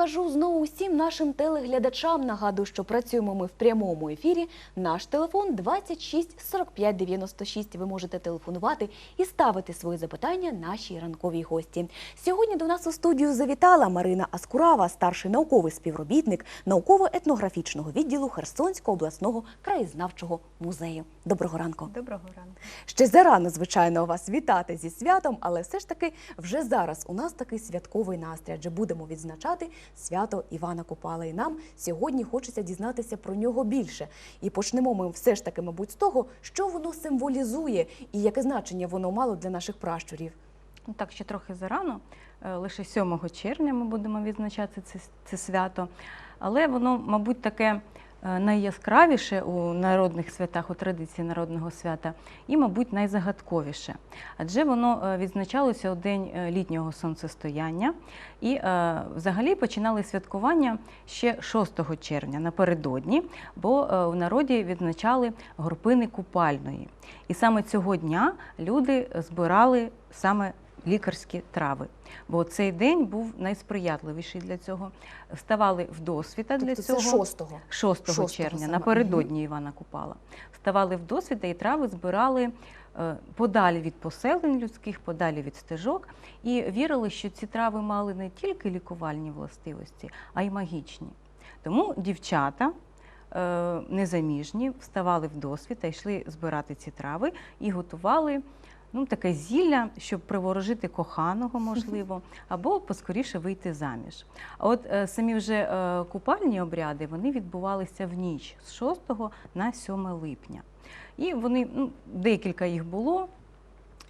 кажу знову усім нашим телеглядачам. Нагадую, що працюємо ми в прямому ефірі. Наш телефон 26 45 96. Ви можете телефонувати і ставити свої запитання нашій ранковій гості. Сьогодні до нас у студію завітала Марина Аскурава, старший науковий співробітник науково-етнографічного відділу Херсонського обласного краєзнавчого музею. Доброго ранку. Доброго ранку. Ще зарано, звичайно, вас вітати зі святом, але все ж таки вже зараз у нас такий святковий настрій, адже будемо відзначати свято Івана Купала. І нам сьогодні хочеться дізнатися про нього більше. І почнемо ми все ж таки, мабуть, з того, що воно символізує і яке значення воно мало для наших пращурів. Ну так, ще трохи зарано. Е, Лише 7 червня ми будемо відзначати це, це свято. Але воно, мабуть, таке найяскравіше у народних святах, у традиції народного свята, і, мабуть, найзагадковіше. Адже воно е, відзначалося у день е, літнього сонцестояння, і е, взагалі починали святкування ще 6 червня напередодні, бо е, в народі відзначали горпини купальної. І саме цього дня люди збирали саме лікарські трави. Бо цей день був найсприятливіший для цього. Вставали в досвіта для Тобто цього це шостого. 6 шостого червня, саме. напередодні Івана Купала. Вставали в досвіта і трави збирали е, подалі від поселень людських, подалі від стежок, і вірили, що ці трави мали не тільки лікувальні властивості, а й магічні. Тому дівчата. е, Незаміжні вставали в досвіта, йшли збирати ці трави і готували ну, таке зілля, щоб приворожити коханого, можливо, або поскоріше вийти заміж. А от е, самі вже е, купальні обряди вони відбувалися в ніч з 6 на 7 липня. І вони, ну, декілька їх було,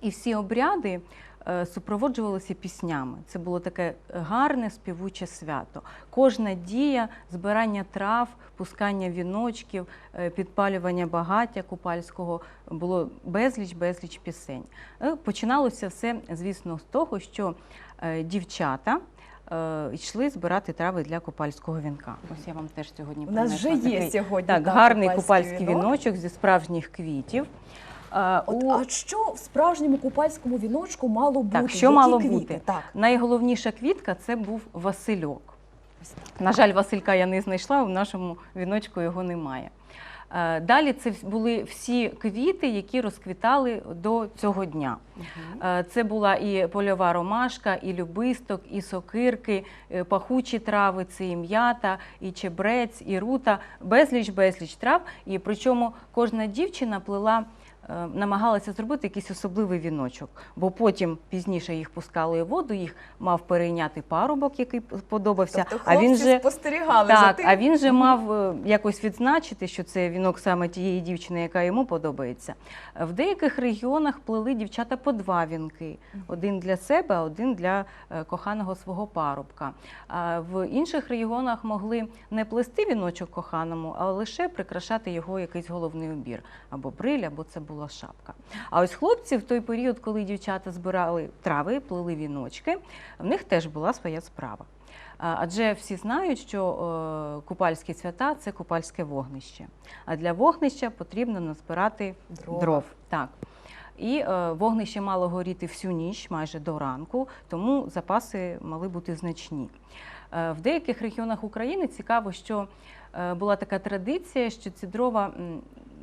і всі обряди е, супроводжувалися піснями. Це було таке гарне співуче свято. Кожна дія, збирання трав, пускання віночків, е, підпалювання багаття купальського було безліч, безліч пісень. Е, Починалося все, звісно, з того, що е, дівчата. е, Йшли збирати трави для купальського вінка. Ось я вам теж сьогодні У нас вже є такий, сьогодні так, гарний купальський купальський вінок. віночок зі справжніх квітів. Е, От, у- а що в справжньому купальському віночку мало бути? Так, що Які мало квіти? бути? Так. Найголовніша квітка це був Васильок. На жаль, Василька я не знайшла, в нашому віночку його немає. Е, Далі це були всі квіти, які розквітали до цього дня. Е, Це була і польова ромашка, і любисток, і сокирки, пахучі трави, це і м'ята, і чебрець, і рута, безліч, безліч трав. І причому кожна дівчина плела. Е, Намагалася зробити якийсь особливий віночок, бо потім пізніше їх пускали у воду, їх мав перейняти парубок, який подобався. Тобто а він же спостерігали за тим. а він же мав е, якось відзначити, що це вінок саме тієї дівчини, яка йому подобається. В деяких регіонах плели дівчата по два вінки: один для себе, один для е, коханого свого парубка. А в інших регіонах могли не плести віночок коханому, а лише прикрашати його якийсь головний убір або бриль, або це була шапка. А ось хлопці в той період, коли дівчата збирали трави, плели віночки, в них теж була своя справа. Адже всі знають, що е, купальські свята це купальське вогнище. А для вогнища потрібно назбирати Дрова. дров. Так. І е, вогнище мало горіти всю ніч, майже до ранку, тому запаси мали бути значні. Е, в деяких регіонах України цікаво, що була така традиція, що ці дрова.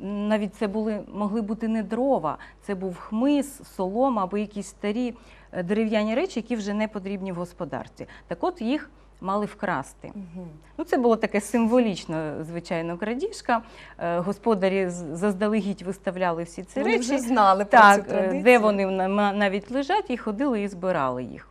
Навіть це були могли бути не дрова, це був хмиз, солома або якісь старі е, дерев'яні речі, які вже не потрібні в господарстві. Так от їх мали вкрасти. Мгм. Ну, це було таке символічно, звичайно, крадіжка. Е, Господарі заздалегідь виставляли всі ці Вони речі, вже знали про цю е, традицію. де вони навіть лежать, і ходили і збирали їх.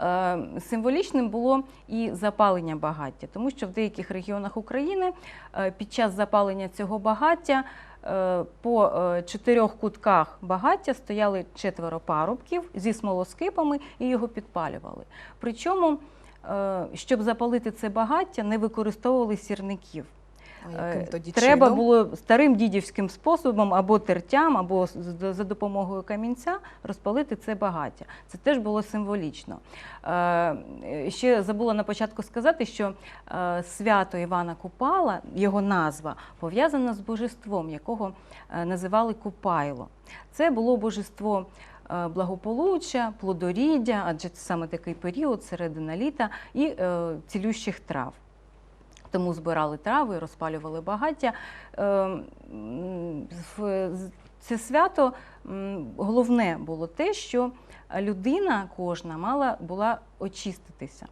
Е, Символічним було і запалення багаття, тому що в деяких регіонах України е, під час запалення цього багаття е, по чотирьох кутках багаття стояли четверо парубків зі смолоскипами і його підпалювали. Причому, щоб запалити це багаття, не використовували сірників. Е, тоді Треба чином? було старим дідівським способом або тертям, або за допомогою камінця розпалити це багаття. Це теж було символічно. Е, Ще забула на початку сказати, що е, свято Івана Купала, його назва, пов'язана з божеством, якого е, називали Купайло. Це було божество е, благополуччя, плодоріддя, адже це саме такий період, середина літа, і е, цілющих трав. Тому збирали трави, розпалювали багаття. Е, в- Це свято головне було те, що людина кожна мала була очиститися.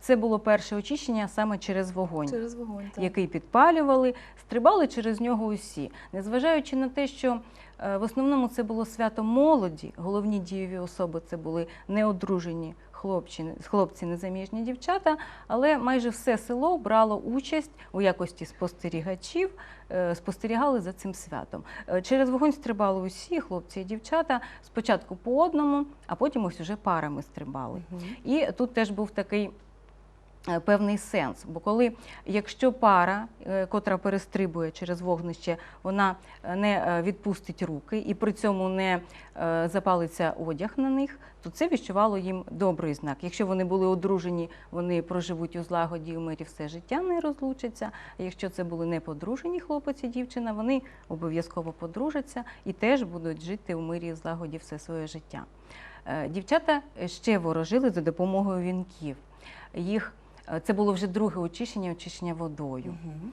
Це було перше очищення саме через вогонь Через вогонь. Так. який підпалювали, стрибали через нього усі. Незважаючи на те, що е, в основному це було свято молоді, головні дієві особи це були неодружені хлопці, хлопці незаміжні дівчата, але майже все село брало участь у якості спостерігачів, е, спостерігали за цим святом. Е, Через вогонь стрибали усі хлопці і дівчата, спочатку по одному, а потім ось уже парами стрибали. Угу. І тут теж був такий певний сенс. Бо коли, якщо пара, е, котра перестрибує через вогнище, вона е, не е, відпустить руки і при цьому не е, запалиться одяг на них, то це відчувало їм добрий знак. Якщо вони були одружені, вони проживуть у злагоді в мирі все життя, не розлучаться. А якщо це були не подружені хлопець і дівчина, вони обов'язково подружаться і теж будуть жити у мирі і злагоді все своє життя. Е, Дівчата ще ворожили за допомогою вінків. Їх е, це було вже друге очищення, очищення водою. Мгм.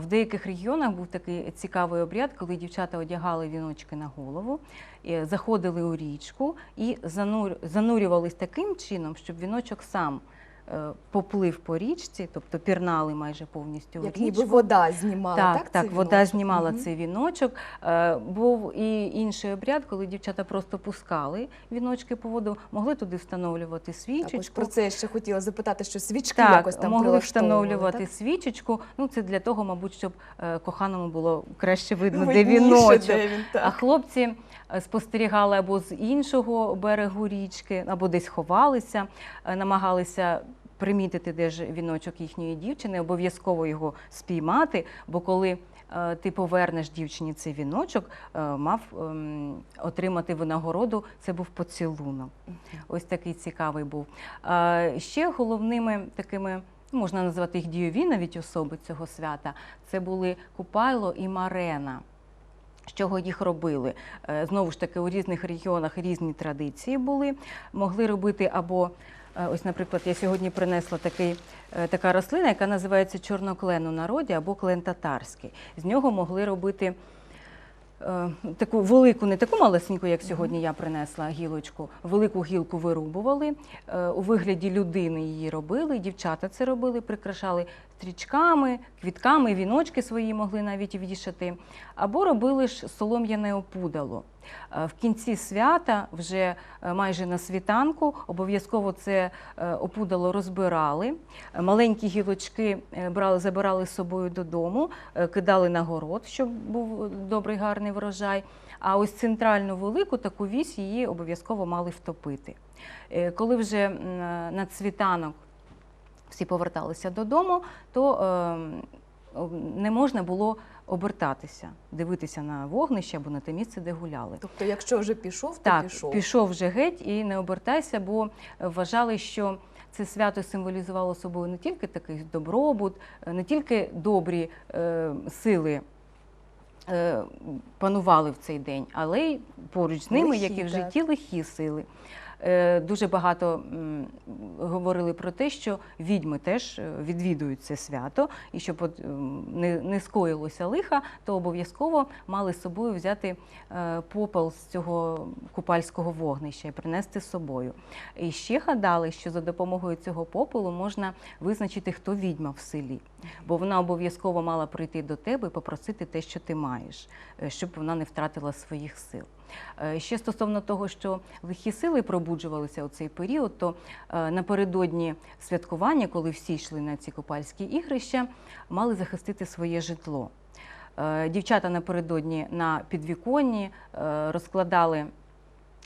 В деяких регіонах був такий цікавий обряд, коли дівчата одягали віночки на голову, е, заходили у річку і занурювались таким чином, щоб віночок сам е, поплив по річці, тобто пірнали майже повністю Як річку. ніби вода знімала, так? Так, так, вода знімала Мгм. цей віночок. Е, Був і інший обряд, коли дівчата просто пускали віночки по воду, могли туди встановлювати Так, свічечку. про це я ще хотіла запитати, що свічки Так, якось там могли встановлювати так? свічечку. Ну, це для того, мабуть, щоб е, коханому було краще видно, де віночок. де він, так. А хлопці е, спостерігали або з іншого берегу річки, або десь ховалися, е, намагалися примітити, де ж віночок їхньої дівчини, обов'язково його спіймати, бо коли е, ти повернеш дівчині цей віночок, е, мав ем, отримати винагороду. Це був поцілунок. Ось такий цікавий був. Ще головними такими. ну, Можна назвати їх дійові навіть особи цього свята. Це були Купайло і Марена. З чого їх робили? Е, Знову ж таки, у різних регіонах різні традиції були. Могли робити або, ось, наприклад, я сьогодні принесла такий, е, така рослина, яка називається чорноклен у народі або клен татарський. З нього могли робити е, таку велику, не таку малесеньку, як сьогодні я принесла гілочку, велику гілку вирубували, е, у вигляді людини її робили, дівчата це робили, прикрашали стрічками, квітками, віночки свої могли навіть вішати, або робили ж солом'яне опудало. Е, В кінці свята, вже е, майже на світанку, обов'язково це е, опудало розбирали. Маленькі гілочки брали, забирали з собою додому, кидали на город, щоб був добрий гарний врожай. А ось центральну велику таку вісь її обов'язково мали втопити. Коли вже на світанок всі поверталися додому, то е, не можна було обертатися, дивитися на вогнище або на те місце, де гуляли. Тобто, якщо вже пішов, то Так, пішов. пішов вже геть і не обертайся, бо вважали, що це свято символізувало собою не тільки такий добробут, не тільки добрі е, сили. е, Панували в цей день, але й поруч з ними, Лихі, як і в так. житті, лихі сили. Е, Дуже багато говорили про те, що відьми теж е, відвідують це свято, і щоб не, скоїлося лиха, то обов'язково мали з собою взяти е, попел з цього купальського вогнища і принести з собою. І ще гадали, що за допомогою цього попелу можна визначити, хто відьма в селі, бо вона обов'язково мала прийти до тебе і попросити те, що ти маєш, щоб вона не втратила своїх сил. Е, Ще стосовно того, що лихі сили пробуджувалися у цей період, то е, напередодні святкування, коли всі йшли на ці купальські ігрища, мали захистити своє житло. Е, Дівчата напередодні на підвіконні розкладали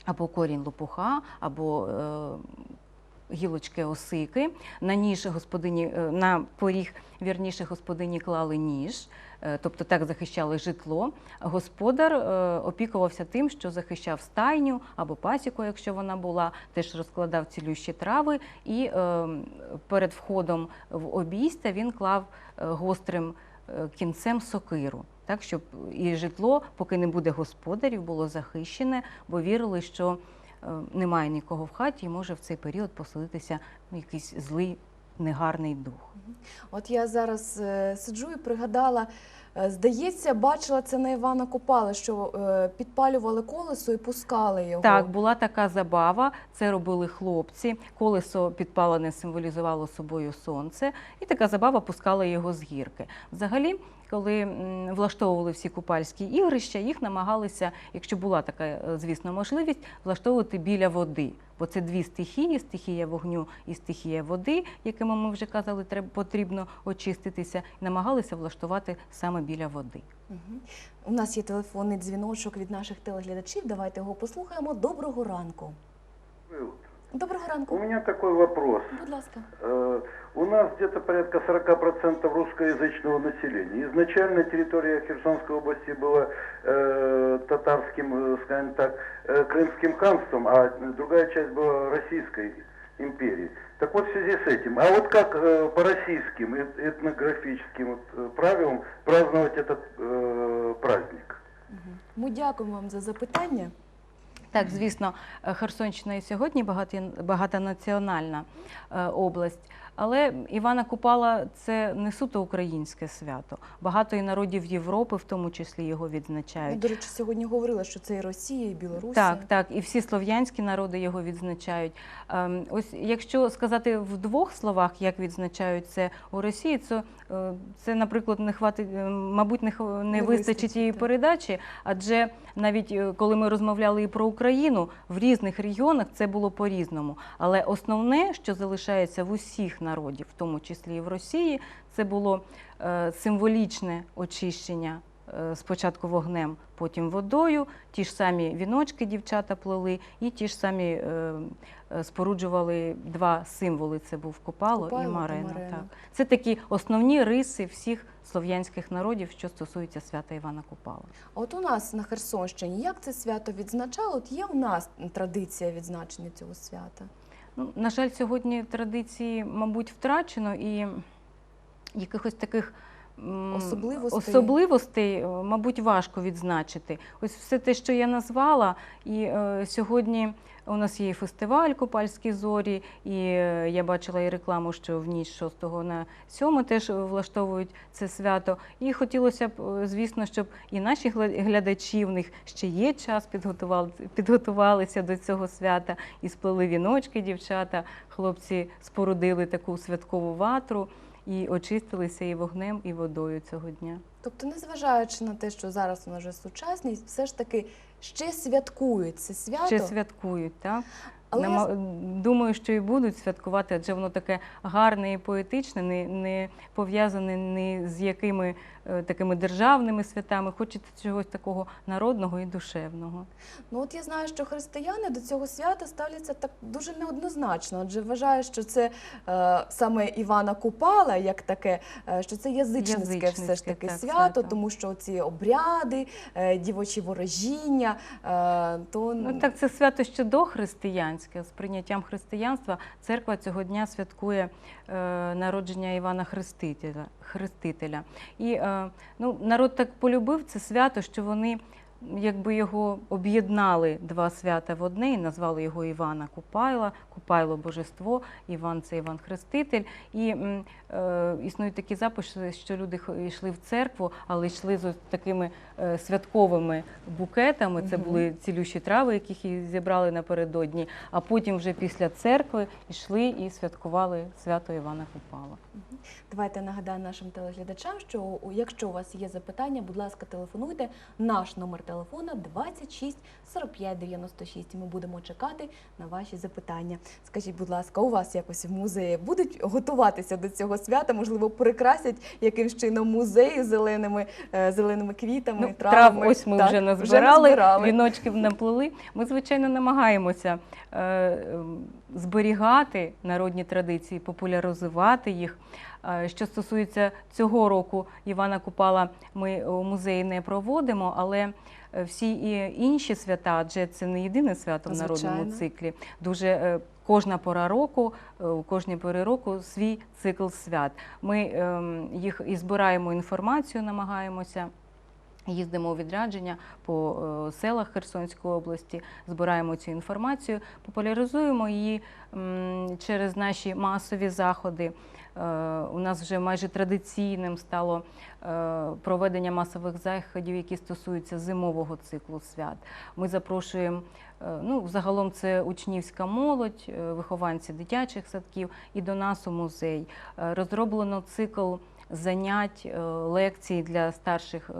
або корінь лопуха, або гілочки осики. На ніж господині, е, на поріг вірніше господині клали ніж, е, тобто так захищали житло. Господар е, опікувався тим, що захищав стайню або пасіку, якщо вона була, теж розкладав цілющі трави, і перед входом в обійстя він клав гострим кінцем сокиру. Так, щоб і житло, поки не буде господарів, було захищене, бо вірили, що немає нікого в хаті, і може в цей період поселитися якийсь злий, негарний дух. От я зараз е, сиджу і пригадала, е, здається, бачила це на Івана Купала, що е, підпалювали колесо і пускали його. Так, була така забава. Це робили хлопці. Колесо підпалене символізувало собою сонце, і така забава пускала його з гірки. Взагалі, коли влаштовували всі купальські ігрища, їх намагалися, якщо була така, е, звісно, можливість, влаштовувати біля води. Бо це дві стихії: стихія вогню і стихія води, якими ми вже казали, потрібно очиститися, намагалися влаштувати саме біля води. Мгм. У нас є телефонний дзвіночок від наших телеглядачів. Давайте його послухаємо. Доброго ранку. Доброго У ранку. меня такой вопрос. Будь ласка. Э, У нас где-то порядка 40% русскоязычного населения. Изначально территория Херсонской области была э, татарским, э, скажем так, э, крымским ханством, а другая часть была Российской империей. Так вот в связи с этим, а вот как э, по российским эт- этнографическим вот, э, правилам праздновать этот э, праздник? Мгм. Ми дякуємо вам за запитання. Так, звісно, е, Херсонщина і сьогодні багаті- багатонаціональна е, область. Але Івана Купала це не суто українське свято. Багато і народів Європи, в тому числі, його відзначають. до речі, сьогодні говорили, що це і Росія, і Білорусія. Так, так, і всі слов'янські народи його відзначають. Ем, Ось якщо сказати в двох словах, як відзначають це у Росії, то е, це, наприклад, не хватить, е, мабуть, не, не Не вистачить її так. передачі, адже навіть е, коли ми розмовляли і про Україну, в різних регіонах це було по-різному. Але основне, що залишається в усіх народів, в тому числі і в Росії, це було е, символічне очищення. е, Спочатку вогнем, потім водою. Ті ж самі віночки дівчата плели, і ті ж самі е, споруджували два символи: це був Копало, Купайло і Марена. Марена. Так. Це такі основні риси всіх слов'янських народів, що стосуються свята Івана Купала. От у нас на Херсонщині як це свято відзначали? От є у нас традиція відзначення цього свята. Ну, на жаль, сьогодні традиції, мабуть, втрачено і якихось таких. Особливостей. особливостей, е, мабуть, важко відзначити. Ось все те, що я назвала, і е, сьогодні у нас є фестиваль Купальські зорі, і е, я бачила і рекламу, що в ніч 6 на 7 теж влаштовують це свято. І хотілося б, е, звісно, щоб і наші глядачі, в них ще є час, підготували, підготувалися до цього свята і сплели віночки дівчата. Хлопці спорудили таку святкову ватру і очистилися і вогнем, і водою цього дня. Тобто, незважаючи на те, що зараз у нас вже сучасність, все ж таки ще святкують це свято. Ще святкують, так? Але я Думаю, що і будуть святкувати, адже воно таке гарне і поетичне, не, не пов'язане ні з якими е, такими державними святами. Хочеться чогось такого народного і душевного. Ну от я знаю, що християни до цього свята ставляться так дуже неоднозначно, адже вважають, що це е, саме Івана Купала, як таке, е, що це язичницьке, все ж таки так, свято, свято. тому що ці обряди, е, дівочі ворожіння, е, то Ну так, це свято ще дохристиянське. З прийняттям християнства церква цього дня святкує е, народження Івана Хрестителя. Хрестителя. І е, ну, народ так полюбив це свято, що вони якби його об'єднали два свята в одне і назвали його Івана Купайла, Купайло Божество, Іван це Іван Хреститель. І е, існують такі записи, що люди йшли в церкву, але йшли з такими е, святковими букетами. Це були цілющі трави, яких і зібрали напередодні. А потім вже після церкви йшли і святкували свято Івана Купала. Давайте нагадаю нашим телеглядачам, що якщо у вас є запитання, будь ласка, телефонуйте. Наш номер телефона 26 45 96. Ми будемо чекати на ваші запитання. Скажіть, будь ласка, у вас якось в музеї будуть готуватися до цього свята? Можливо, прикрасять якимсь чином музей зеленими, е, зеленими квітами, Ну, трав ось ми Так, вже назбирали, назбирали. віночків наплели. Ми, звичайно, намагаємося е, зберігати народні традиції, популяризувати їх. Е, Що стосується цього року Івана Купала, ми у музеї не проводимо, але всі і інші свята, адже це не єдине свято в народному циклі. Дуже е, кожна пора року, е, у кожній порі року свій цикл свят. Ми ем, їх і збираємо інформацію, намагаємося Їздимо у відрядження по е, селах Херсонської області, збираємо цю інформацію, популяризуємо її через наші масові заходи. Е, У нас вже майже традиційним стало е, проведення масових заходів, які стосуються зимового циклу свят. Ми запрошуємо, е, ну, загалом це учнівська молодь, вихованці дитячих садків і до нас у музей. Розроблено цикл занять, лекцій для старших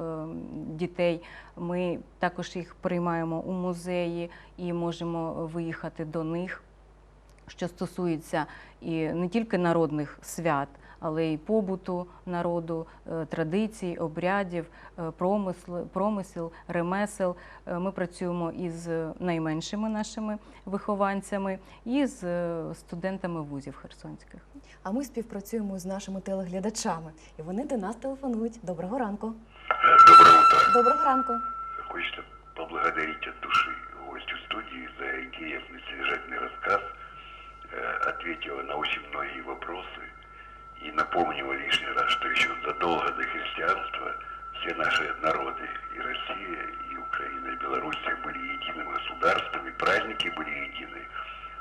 дітей. Ми також їх приймаємо у музеї і можемо виїхати до них що стосується і не тільки народних свят, але й побуту народу, е, традицій, обрядів, е, промисл, промисел, ремесел. Е, Ми працюємо із найменшими нашими вихованцями і з студентами вузів херсонських. А ми співпрацюємо з нашими телеглядачами, і вони до нас телефонують. Доброго ранку. Доброе утро. Доброго ранку. Хочется поблагодарить от души гостю студии за интересный содержательный рассказ. Э, Ответила на очень многие вопросы и напомнила лишний раз, что еще задолго до христианства все наши народы, и Россия, и Украина, и Белоруссия были единым государством, и праздники были едины.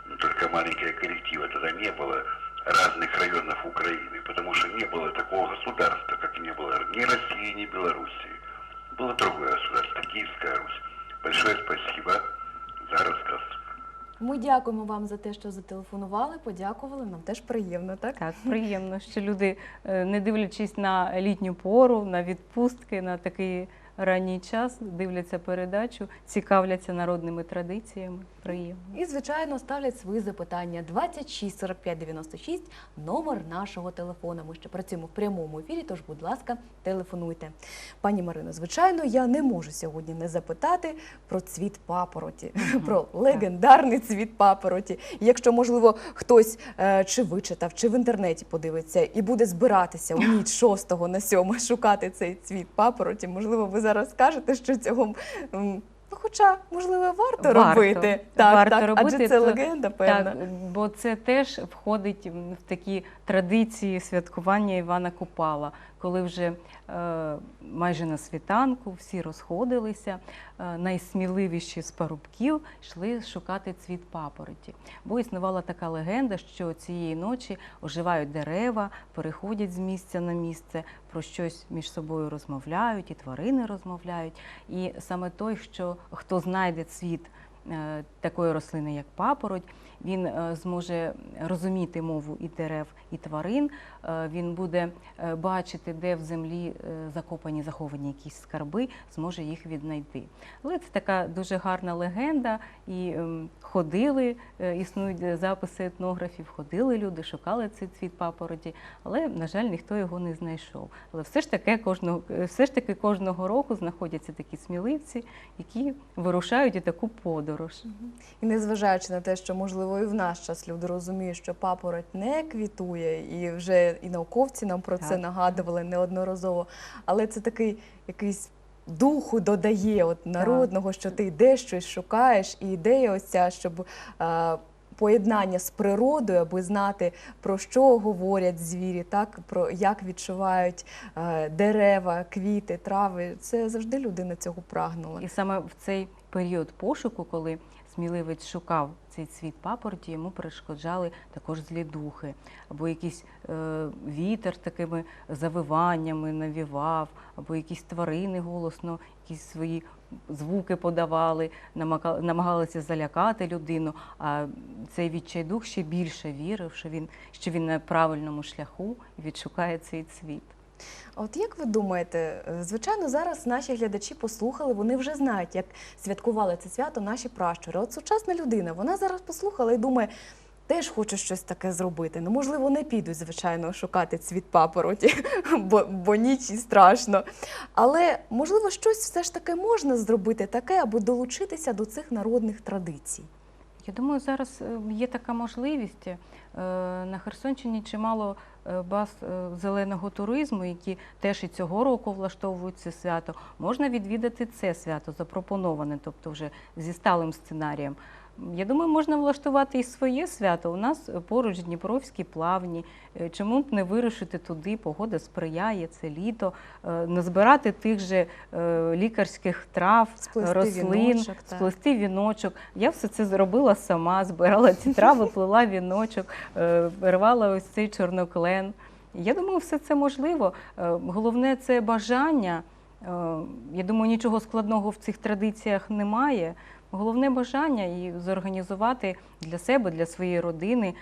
Но только маленького коллектива тогда не было разных районов Украины, потому что не было такого государства, как не было ни России, ни Белоруссии. Было другое государство, Киевская Русь. Большое спасибо за рассказ. Ми дякуємо вам за те, що зателефонували, подякували. Нам теж приємно, так? Так, приємно, що люди, е, не дивлячись на літню пору, на відпустки, на такий ранній час, дивляться передачу, цікавляться народними традиціями. Приємно. І, звичайно, ставлять свої запитання 26 45 96, номер нашого телефона. Ми ще працюємо в прямому ефірі, тож, будь ласка, телефонуйте. Пані Марино, звичайно, я не можу сьогодні не запитати про цвіт папороті, про легендарний цвіт папороті. Якщо, можливо, хтось е, чи вичитав, чи в інтернеті подивиться і буде збиратися у ніч 6 на 7 шукати цей цвіт папороті, можливо, ви зараз скажете, що цього. Ну, хоча, можливо, варто, Варто. робити. Так, Варто так, робити, адже це то, легенда, певна. Так, бо це теж входить в такі традиції святкування Івана Купала, коли вже е, майже на світанку всі розходилися, е, найсміливіші з парубків йшли шукати цвіт папороті. Бо існувала така легенда, що цієї ночі оживають дерева, переходять з місця на місце, про щось між собою розмовляють, і тварини розмовляють. І саме той, що хто знайде цвіт е, такої рослини, як папороть, він е, зможе розуміти мову і дерев, і тварин. Е, Він буде е, бачити, де в землі закопані, заховані якісь скарби, зможе їх віднайти. Але це така дуже гарна легенда, і ем, ходили, існують записи етнографів, ходили люди, шукали цей цвіт папороті, але, на жаль, ніхто його не знайшов. Але все ж таки кожного, все ж таки кожного року знаходяться такі сміливці, які вирушають у таку подорож. І незважаючи на те, що можливо і в наш час люди розуміють, що папороть не квітує, і вже і науковці нам про це Так. нагадували неодноразово. Але це такий якийсь духу додає от народного, що ти йдеш щось шукаєш, і ідея ось ця, щоб. е, Поєднання з природою, аби знати про що говорять звірі, так про як відчувають е, дерева, квіти, трави. Це завжди людина цього прагнула. І саме в цей період пошуку, коли сміливець шукав цей цвіт папороті, йому перешкоджали також злі духи, або якийсь е, вітер такими завиваннями навівав, або якісь тварини голосно, якісь свої звуки подавали, намагалися залякати людину. А цей відчайдух ще більше вірив, що він, що він на правильному шляху відшукає цей цвіт. От як ви думаєте, е, звичайно, зараз наші глядачі послухали, вони вже знають, як святкували це свято наші пращури. От сучасна людина, вона зараз послухала і думає, теж хочу щось таке зробити. Ну, можливо, не підуть, звичайно, шукати цвіт папороті, бо, бо ніч і страшно. Але можливо, щось все ж таки можна зробити таке, аби долучитися до цих народних традицій. Я думаю, зараз е, є така можливість. Е, На Херсонщині чимало баз е, зеленого туризму, які теж і цього року влаштовують це свято. Можна відвідати це свято, запропоноване, тобто вже зі сталим сценарієм. Я думаю, можна влаштувати і своє свято. У нас поруч Дніпровські плавні. Е, Чому б не вирушити туди? Погода сприяє, це літо, е, назбирати тих же е, лікарських трав, Сплести рослин, віночок, так. сплести віночок. Я все це зробила сама, збирала ці трави, плела віночок, рвала ось цей чорноклен. Я думаю, все це можливо. Головне це бажання. Я думаю, нічого складного в цих традиціях немає. Головне бажання і зорганізувати для себе, для своєї родини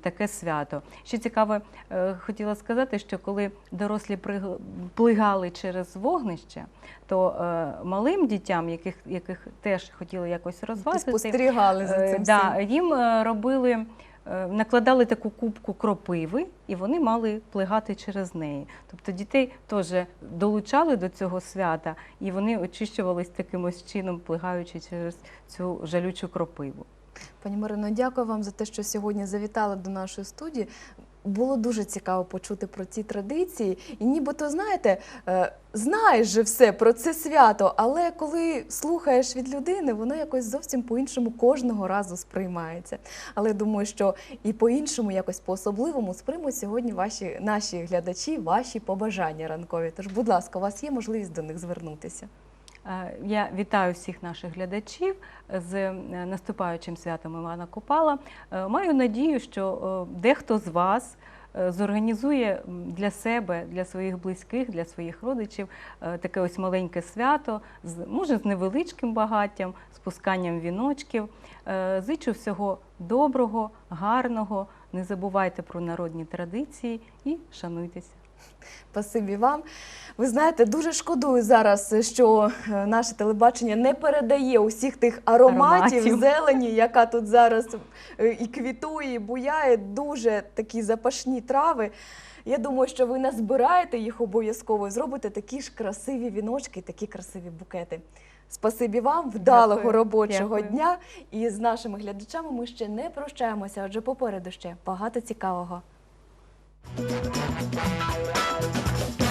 таке свято. Ще цікаве, е, хотіла сказати, що коли дорослі плигали через вогнище, то е, малим дітям, яких, яких теж хотіли якось розважити, спостерігали за Е, цим. да, їм робили, накладали таку кубку кропиви, і вони мали плигати через неї. Тобто дітей теж долучали до цього свята, і вони очищувались таким чином, плигаючи через цю жалючу кропиву. Пані Марино, дякую вам за те, що сьогодні завітали до нашої студії. Було дуже цікаво почути про ці традиції. І нібито, знаєте, е, знаєш же все про це свято, але коли слухаєш від людини, воно якось зовсім по-іншому кожного разу сприймається. Але думаю, що і по-іншому, якось по-особливому сприймуть сьогодні ваші наші глядачі, ваші побажання ранкові. Тож, будь ласка, у вас є можливість до них звернутися. Е, Я вітаю всіх наших глядачів з е, наступаючим святом Івана Купала. Е, Маю надію, що дехто з вас зорганізує для себе, для своїх близьких, для своїх родичів таке ось маленьке свято, може з невеличким багаттям, з пусканням віночків. Зичу всього доброго, гарного. Не забувайте про народні традиції і шануйтеся. Спасибі вам. Ви знаєте, дуже шкодую зараз, що е, наше телебачення не передає усіх тих ароматів, Ароматів. зелені, яка тут зараз е, і квітує, і буяє. Дуже такі запашні трави. Я думаю, що ви назбираєте їх обов'язково і зробите такі ж красиві віночки, такі красиві букети. Спасибі вам, вдалого Дякую. робочого Дякую. дня. І з нашими глядачами ми ще не прощаємося, адже попереду ще багато цікавого. Thank you.